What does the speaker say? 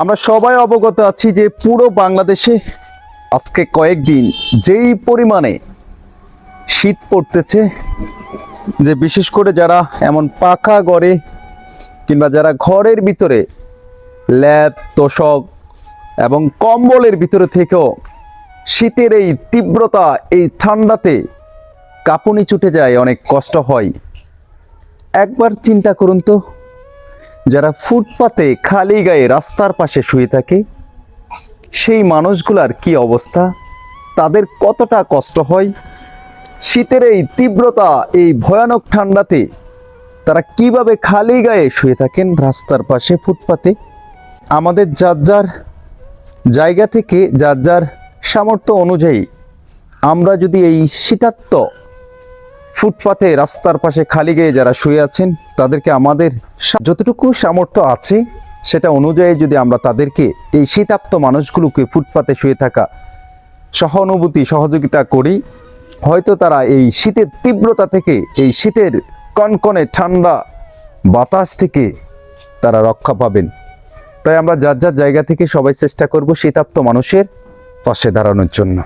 আমরা সবাই অবগত আছি যে পুরো বাংলাদেশে আজকে কয়েকদিন যেই পরিমাণে শীত পড়তেছে, যে বিশেষ করে যারা এমন পাকা ঘরে কিংবা যারা ঘরের ভিতরে ল্যাব, তোষক এবং কম্বলের ভিতরে থেকেও শীতের এই তীব্রতা, এই ঠান্ডাতে কাঁপুনি ছুটে যায়, অনেক কষ্ট হয়। একবার চিন্তা করুন তো যারা ফুটপাতে খালি গায়ে রাস্তার পাশে শুয়ে থাকে, সেই মানুষগুলার কি অবস্থা? তাদের কতটা কষ্ট হয়? শীতের এই তীব্রতা, এই ভয়ানক ঠান্ডাতে তারা কীভাবে খালি গায়ে শুয়ে থাকেন রাস্তার পাশে ফুটপাতে? আমাদের যার যার জায়গা থেকে যার যার সামর্থ্য অনুযায়ী আমরা যদি এই শীতাত্ম ফুটপাতে রাস্তার পাশে খালি গায়ে যারা শুয়ে আছেন, তাদেরকে আমাদের যতটুকু সামর্থ্য আছে, সেটা অনুযায়ী যদি আমরা তাদেরকে এই শীতাপ্ত মানুষগুলোকে ফুটপাতে শুয়ে থাকা সহানুভূতি, সহযোগিতা করি, হয়তো তারা এই শীতের তীব্রতা থেকে, এই শীতের কনকনে ঠান্ডা বাতাস থেকে তারা রক্ষা পাবেন। তাই আমরা যার যার জায়গা থেকে সবাই চেষ্টা করব শীতাপ্ত মানুষের পাশে দাঁড়ানোর জন্য।